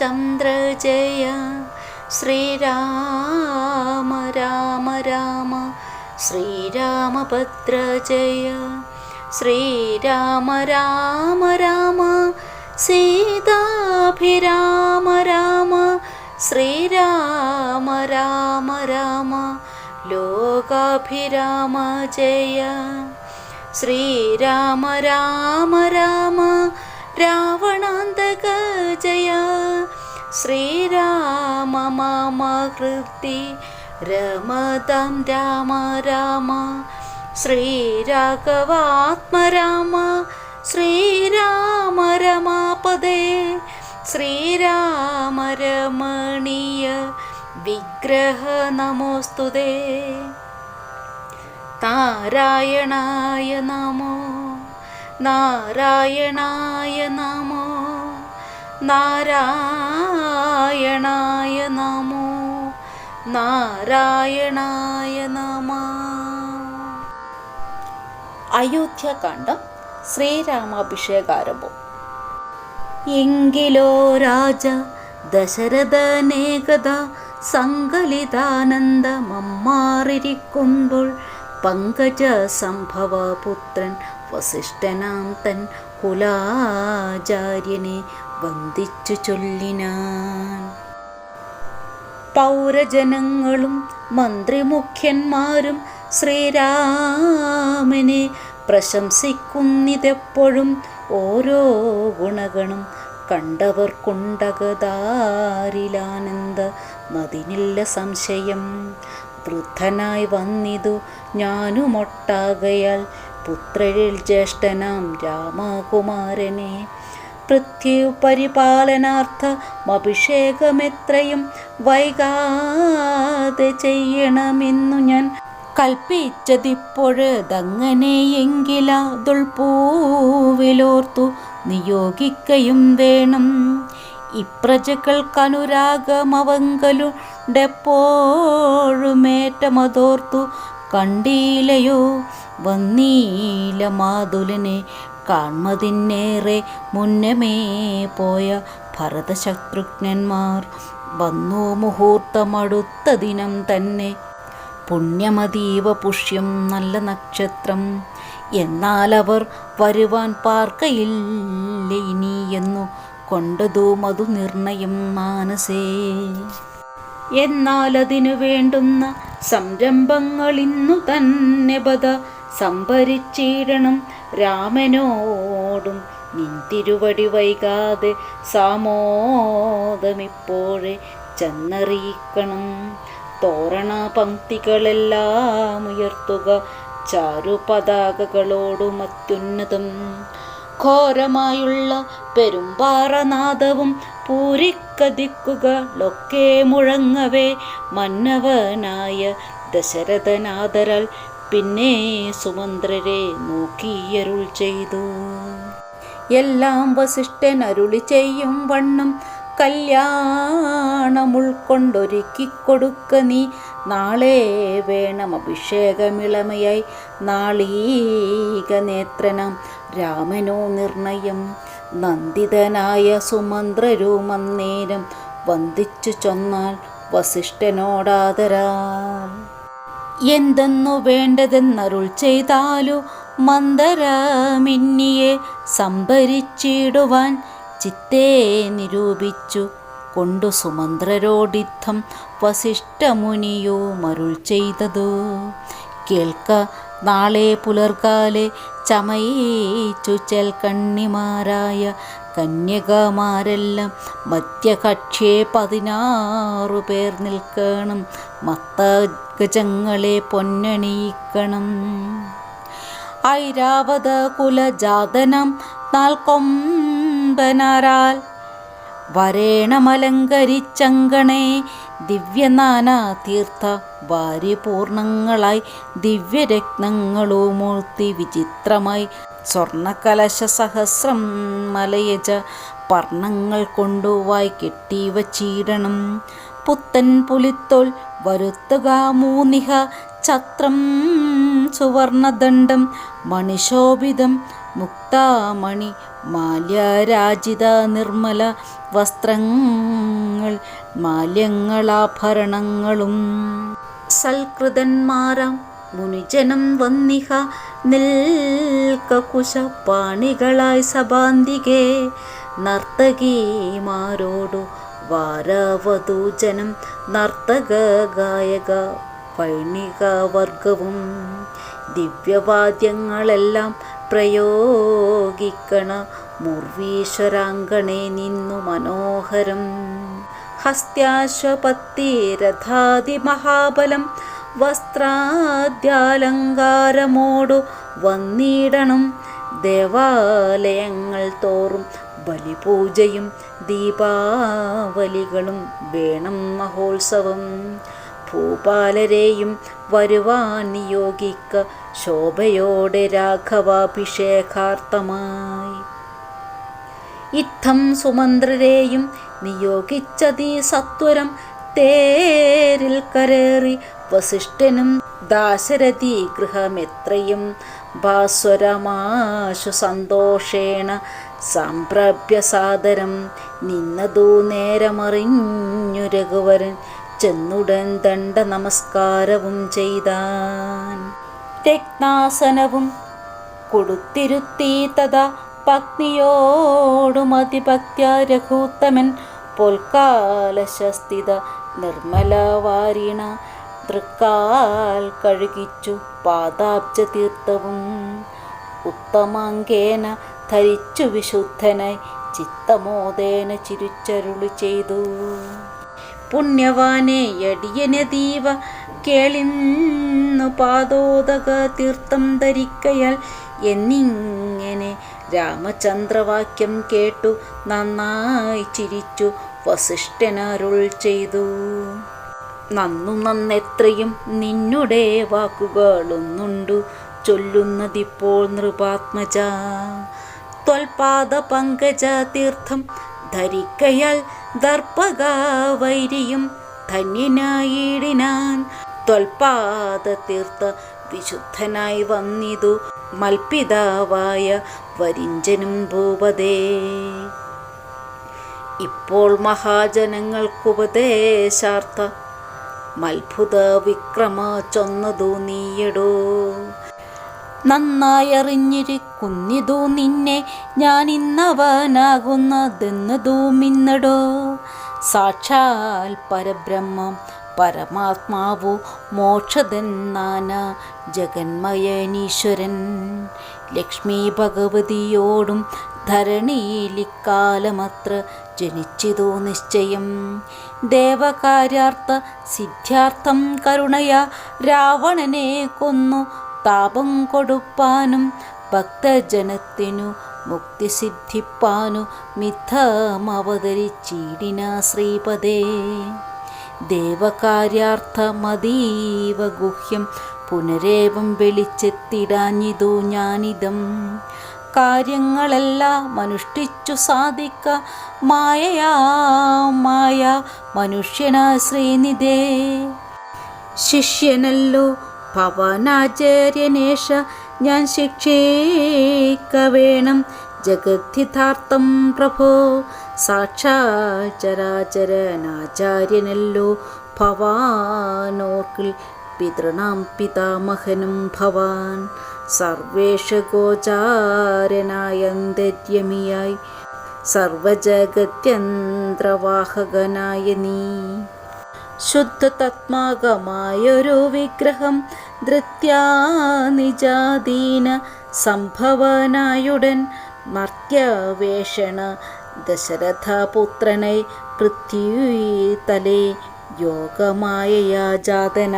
രാമ ശ്രീരാമചന്ദ്ര ജയ. ശ്രീരാമ രാമ രാമ. ശ്രീരാമഭദ്ര ജയ. ശ്രീരാമ രാമ രാമ. സീതാഭിരാമ രാമ. ശ്രീരാമ രാമ രാമ. ലോകാഭിരാമ ജയ. ശ്രീരാമ രാമ രാമ രാവണാന്തക ജയ. ശ്രീരാമ മാമ ഹൃദി രമതാം രാമ രാമ. ശ്രീരാഘവാത്മരാമ ശ്രീരാമ രമാപദേ ശ്രീരാമ രമണീയ വിഗ്രഹ നമോസ്തുതേ. നാരായണായ നമോ നാരായണായ നമോ. നാരായണായ നമോ. നാരായണായ നമ. അയോധ്യകാന്ഡം ശ്രീരാമാഭിഷേകാരംഭം. എങ്കിലോ രാജ ദശരഥനേകത സങ്കലിതാനന്ദമാറിരിക്കുമ്പോൾ പങ്കജ സംഭവ പുത്രൻ വസിഷ്ഠനാം തൻ കുലാചാര്യനെ വന്ദിച്ചു ചൊല്ലിനാൻ. പൗരജനങ്ങളും മന്ത്രിമുഖ്യന്മാരും ശ്രീരാമനെ പ്രശംസിക്കുന്നിതെപ്പോഴും ഓരോ ഗുണഗണം കണ്ടവർ കണ്ടവർക്കുണ്ടകതാരിലാനന്ദ മതിനില്ല സംശയം. വൃദ്ധനായി വന്നിതു ഞാനുമൊട്ടാകയാൽ പുത്രരിൽ ജ്യേഷ്ഠനാം രാമകുമാരനെ പൃഥ്വിപരിപാലനാർത്ഥമഭിഷേകമെത്രയും വൈകാതെ ചെയ്യണമെന്നു ഞാൻ കൽപ്പിച്ചതിപ്പോഴതങ്ങനെയെങ്കിലതുൾപൂവിലോർത്തു നിയോഗിക്കയും വേണം. ഇപ്രജകൾക്കനുരാഗമവങ്കലുടെപ്പോഴുമേറ്റമതോർത്തു കണ്ടീലയോ വന്നീല മാതുലനെ കാൺമതിന്നേറെ മുന്നമേ പോയ ഭരതശത്രുഘ്നന്മാർ വന്നു മുഹൂർത്തമടുത്ത ദിനം തന്നെ. പുണ്യമതീവ പുഷ്യം നല്ല നക്ഷത്രം. എന്നാൽ അവർ വരുവാൻ പാർക്കയില്ല ഇനി എന്നു കൊണ്ടതു മധു നിർണയം മാനസേ. എന്നാൽ അതിനു വേണ്ടുന്ന സംരംഭങ്ങൾ ഇന്നു തന്നെ ബത സംഭരിച്ചിടണം രാമനോടും നിൻ തിരുവടി വൈകാതെ സാമോദമിപ്പോഴേ ചെന്നറിയിക്കണം. തോരണ പങ്ക്തികളെല്ലാം ഉയർത്തുക ചാരുപതാകകളോടും അത്യുന്നതം. ഘോരമായുള്ള പെരുമ്പാറനാദവും പൂരിക്കതിക്കുകളൊക്കെ മുഴങ്ങവേ മന്നവനായ ദശരഥനാദരാൽ പിന്നെ സുമന്ത്രരെ നോക്കിയരുൾ ചെയ്തു. എല്ലാം വസിഷ്ഠൻ അരുളി ചെയ്യും വണ്ണം. കല്യാണം ഉൾക്കൊണ്ടൊരുക്കിക്കൊടുക്ക നീ. നാളെ വേണം അഭിഷേകമിളമയായി. നാളീക നേത്രനം രാമനോ നിർണയം. നന്ദിതനായ സുമന്ത്രരുമന്നേരം വന്ദിച്ചു ചൊന്നാൽ വസിഷ്ഠനോടാദരാൽ എന്തെന്നു വേണ്ടതെന്നരുൾ ചെയ്താലു മന്ദരമിന്നിയെ സംഭരിച്ചിടുവാൻ ചിത്തേ നിരൂപിച്ചു. കൊണ്ടു സുമന്ത്രരോടിത്തം വസിഷ്ഠമുനിയോ മരുൾ ചെയ്തതു. കേൾക്ക നാളെ പുലർക്കാലെ ചമയിച്ചു ചെൽക്കണ്ണിമാരായ കന്യകമാരെല്ലാം മധ്യകക്ഷേ പതിനാറു പേർ നിൽക്കണം. മത്തഗജങ്ങളെ പൊന്നണിയിക്കണം. ഐരാവത കുലജാതനം നാൽക്കൊമ്പനാരാൽ വരേണമലങ്കരിച്ചങ്കണേ. ദിവ്യനാനാ തീർത്ഥ വാരിപൂർണങ്ങളായി ദിവ്യരത്നങ്ങളോ മൂർത്തി വിചിത്രമായി സ്വർണകലശ സഹസ്രം മലയജ പർണങ്ങൾ കൊണ്ടുവായി കെട്ടി വച്ചീടണം പുത്തൻ പുലിത്തോൽ വരുത്തുക മൂന്നിഹ ഛത്രം സുവർണദണ്ഡം. മണിശോഭിതം മുക്താമണി മാല്യരാജിത നിർമ്മല വസ്ത്രങ്ങൾ മാല്യങ്ങളാഭരണങ്ങളും. സൽകൃതന്മാരാം മുനിജനം വന്നിഹ നിൽക്കുശ പാണികളായി സഭാന്തികെ നർത്തകീമാരോടു വാരവധൂജനം നർത്തക ഗായക പൈണിക വർഗവും ദിവ്യവാദ്യങ്ങളെല്ലാം പ്രയോഗിക്കണ മുർവീശ്വരാങ്കണേ നിന്നു മനോഹരം. ഹസ്ത്യാശ്വപത്തി മഹാബലം വസ്ത്രാദ്യാലങ്കാരമോടു വന്നിടണം. ദേവാലയങ്ങൾ തോറും ബലിപൂജയും ദീപാവലികളും വേണം മഹോത്സവം. ഭൂപാലരെയും വരുവാൻ നിയോഗിക്ക ശോഭയോടെ രാഘവാഭിഷേകാർത്ഥമായി. ഇത്തം സുമന്ത്രരെയും നിയോഗിച്ചതീ സത്വരം തേരിൽ കരേറി വസിഷ്ഠനും ദാശരഥി ഗൃഹമെത്രയും ഭാസ്വരമാശു സന്തോഷേണ സംപ്രഭ്യ സാദരം നിന്നതു നേരമറിഞ്ഞു രഘുവരൻ ചെന്നുടൻ ദണ്ഡ നമസ്കാരവും ചെയ്താൻ. രത്നാസനവും കൊടുത്തിരുത്തി തഥാ പത്നിയോടും അതിഭക്ത്യ രഘൂത്തമൻ പൊൽക്കാലശസ്ഥിത നിർമ്മല വാരിണ തൃക്കാൽ കഴുകിച്ചു പാദാബ്ജ തീർത്ഥവും ഉത്തമാങ്കേന ധരിച്ചു വിശുദ്ധനായി ചിത്തമോദേന ചിരിച്ചരുളി ചെയ്തു. പുണ്യവാനെ യടിയനതീവ കേളിന്നു പാദോദക തീർത്ഥം ധരിക്കയാൽ എന്നിങ്ങനെ രാമചന്ദ്രവാക്യം കേട്ടു നന്നായി ചിരിച്ചു വസിഷ്ഠനരുൾ ചെയ്തു. നന്നു നന്നെത്രയും നിന്നുടെ വാക്കുകളൊന്നുണ്ടു. ചൊല്ലുന്നതിപ്പോൾ നൃപാത്മജ. ത്വൽപാദ പങ്കജ തീർത്ഥം ധരിക്കയാൽ ദർപ്പക വൈരിയും ധന്യനായിടിനാൻ. ത്വൽപാദ തീർത്ഥ വിശുദ്ധനായി വന്നിതു മൽപിതാവായ വരിഞ്ചനും ഭൂപതേ. ഇപ്പോൾ മഹാജനങ്ങൾക്കുപദേശാർത്ഥ മത്ഭുത വിക്രമ ചൊന്നതു നീയടോ. നന്നായറിഞ്ഞിരിക്കുന്നിതു നിന്നെ ഞാൻ ഇന്നവനാകുന്നതെന്നതു മിന്നടോ. സാക്ഷാൽ പരബ്രഹ്മം പരമാത്മാവു മോക്ഷതെന്നാന ജഗന്മയനീശ്വരൻ. ലക്ഷ്മി ഭഗവതിയോടും ധരണിയിലിക്കാലമത്ര ജനിച്ചിതു നിശ്ചയം. ദേവകാര്യാർത്ഥ സിദ്ധ്യാർത്ഥം കരുണയ രാവണനെ കൊന്നു താപം കൊടുപ്പാനും ഭക്തജനത്തിനു മുക്തി സിദ്ധിപ്പാനു മിഥമവതരിച്ചീടിന ശ്രീപദേ. ദേവകാര്യാർത്ഥമതീവ ഗുഹ്യം പുനരേവം വെളിച്ചെത്തിടാഞ്ഞിതു ഞാനിതം. കാര്യങ്ങളെല്ലാം അനുഷ്ഠിച്ചു സാധിക്ക. മായയാ മായ മനുഷ്യനാ ശ്രീനിധേ. ശിഷ്യനല്ലോ ഭവനാചാര്യനേഷ ഞാൻ ശിക്ഷേക്ക വേണം. ജഗദ്ധിതാർത്ഥം പ്രഭോ സാക്ഷാചരാചരനാചാര്യനല്ലോ ഭവാനോർക്കിൽ പിതൃണാം പിതാമഹനും ഭവാൻ. സർവേഷ ഗോചാരനായന്തര്യമിയായി സർവജഗത്യന്ത്രവാഹകനായ നീ. ശുദ്ധതത്മാകമായൊരു വിഗ്രഹം ധൃത്യാ സംഭവനായുടൻ മർത്യവേഷണ ദശരഥപുത്രനെ പൃഥ്വീതലേ യോഗമായ ജാതന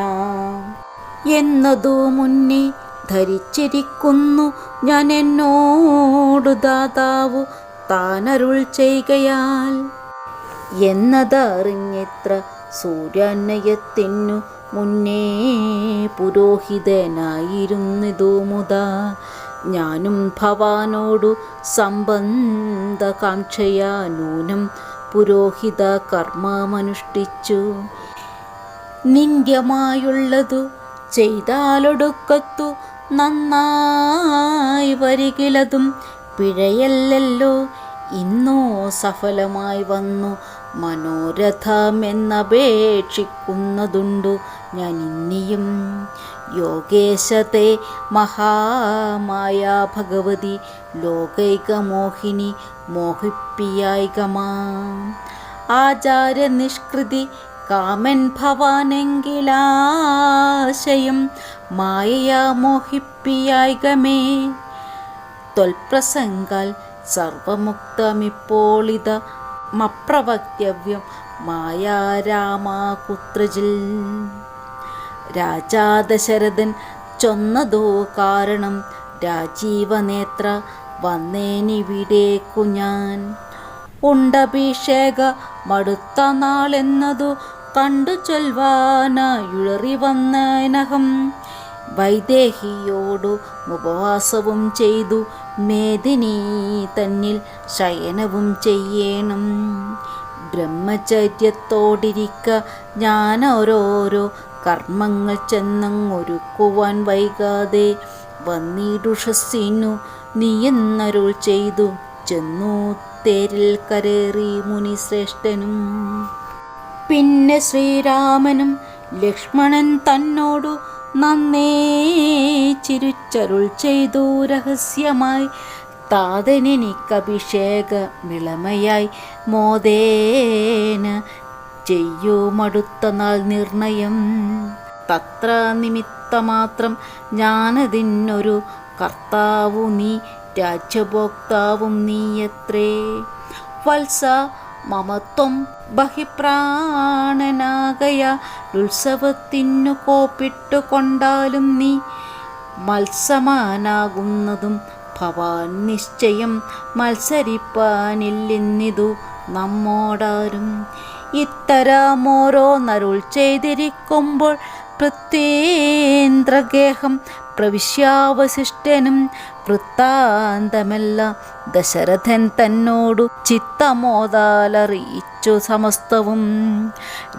എന്നതു മുന്നേ ധരിച്ചിരിക്കുന്നു. ഞാൻ എന്നോടു ദാതാവു താനരുൾ ചെയ്യുകയാൽ. എന്നതറിഞ്ഞെത്ര സൂര്യാന്നയത്തിനു മുന്നേ പുരോഹിതനായിരുന്നിതു മുതാ. ഞാനും ഭവാനോടു സംബന്ധകാംക്ഷയാ നൂനം പുരോഹിത കർമ്മമനുഷ്ഠിച്ചു നിന്ദ്യമായുള്ളതു ചെയ്താലൊടുക്കത്തു നന്നായി വരികിലതും പിഴയല്ലല്ലോ. ഇന്നോ സഫലമായി വന്നു. മനോരഥമെന്നപേക്ഷിക്കുന്നതുണ്ടു ഞാൻ ഇന്നിയും യോഗേശത്തെ മഹാമായ ഭഗവതി ലോകൈകമോഹിനി മോഹിപ്പിയായികമാ ആചാര നിഷ്കൃതി കാമൻ ഭവാനെങ്കിലാശയും മായയാ മോഹിപ്പിയായികമേ. തൊൽപ്രസംഗാൽ സർവമുക്തമിപ്പോളിത മപ്രവക്തവ്യം മായാരാമാ കുത്രജിൽ രാജാ ദശരഥൻ ചൊന്നതോ കാരണം രാജീവനേത്ര വന്നേനിവിടേക്കു ഞാൻ ഉണ്ടഭിഷേക മടുത്ത നാളെന്നതു കണ്ടു ചൊൽവാനായുഴറി വന്നനഹം. വൈദേഹിയോടു ഉപവാസവും ചെയ്തു മേദിനി തന്നിൽ ശയനവും ചെയ്യേണം. ബ്രഹ്മചര്യത്തോടിരിക്ക ഞാൻ ഓരോരോ കർമ്മങ്ങൾ ചെന്നങ്ങൊരുക്കുവാൻ വൈകാതെ വന്നിടുഷസിനു നീയെന്നരുൾ ചെയ്തു. ചെന്നു തേരിൽ കരേറി മുനിശ്രേഷ്ഠനും. പിന്നെ ശ്രീരാമനും ലക്ഷ്മണൻ തന്നോടു നന്നേ ചിരുച്ചരുൾ ചെയ്തു രഹസ്യമായി. താതനെനിക്കഭിഷേക മിളമയായി മോദേന ചെയ്യുമടുത്ത നാൾ നിർണയം. തത്ര നിമിത്തമാത്രം ഞാനതിനൊരു കർത്താവു നീ രാജ്യഭോക്താവും നീയത്രേ. വത്സ മമത്വം ബഹിപ്രാണനാകയ. ഉത്സവത്തിനു കോപ്പിട്ടു കൊണ്ടാലും നീ മത്സമാനാകുന്നതും ഭവാൻ നിശ്ചയം മത്സരിപ്പാനില്ലെന്നിതു നമ്മോടാരും. ഇത്തരമോരോന്നരുൾ ചെയ്തിരിക്കുമ്പോൾ പ്രത്യേന്ദ്രഗേഹം പ്രവിശ്യാവശിഷ്ടനും വൃത്താന്തമെല്ലാം. ദശരഥൻ തന്നോടു ചിത്തമോദാലറിയിച്ചു സമസ്തവും.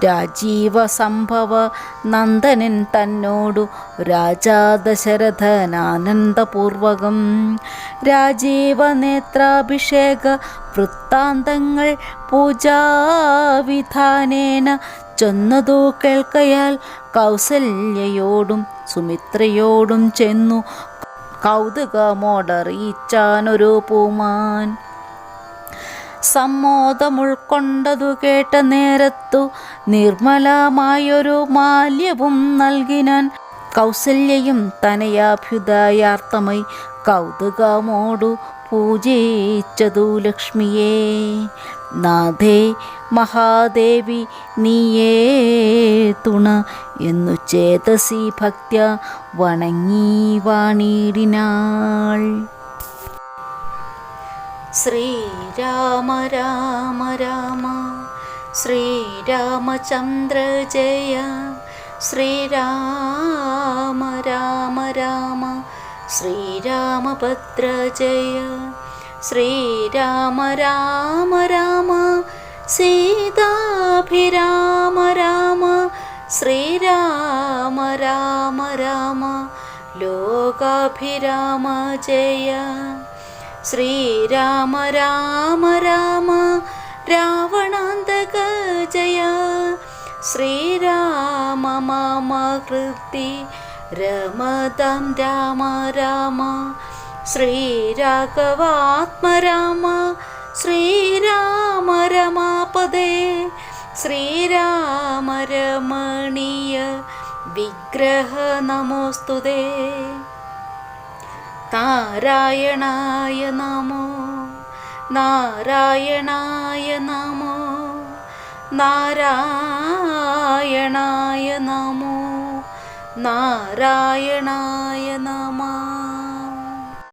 രാജീവ സംഭവ നന്ദനൻ തന്നോടു രാജാ ദശരഥനാനന്ദപൂർവകം രാജീവ നേത്രാഭിഷേക വൃത്താന്തങ്ങൾ പൂജാവിധാനേന ചൊന്നതു കേൾക്കയാൽ കൗസല്യയോടും സുമിത്രയോടും ചെന്നു കൗതുകമോടറിയിച്ചാനൊരു പൂമാൻ. സമ്മോദമുൾക്കൊണ്ടതു കേട്ട നേരത്തു നിർമ്മലമായൊരു മാല്യവും നൽകിനാൻ കൗസല്യയും തനയാഭ്യുതായാർത്ഥമായി കൗതുകമോടു പൂജിച്ചതു ലക്ഷ്മിയെ. നാഥേ മഹാദേവി നീയേ തുണ എന്നു ചേതസി ഭക്ത്യ വണങ്ങി വാണിടിനാൾ. ശ്രീരാമ രാമ രാമ ശ്രീരാമചന്ദ്ര ജയ ശ്രീരാമ രാമ രാമ ശ്രീരാമഭദ്ര ജയ. ശ്രീരാമ രാമ രാമ സീതാഭിരാമ രാമ ശ്രീരാമ രാമ രാമ ലോകാഭിരാമ ജയ. ശ്രീരാമ രാമ രാമ രാവണാന്തക ജയ. ശ്രീരാമ മാമ കൃതി രമതം രാമ രാമ ശ്രീരാഘവാത്മരാമ ശ്രീരാമ രമാപദേ ശ്രീരാമ രമണീയ വിഗ്രഹ നമോസ്തുതേ നാരായണായ നമോ നാരായണായ നമോ നാരായണായ നമോ നാരായണായ നമ.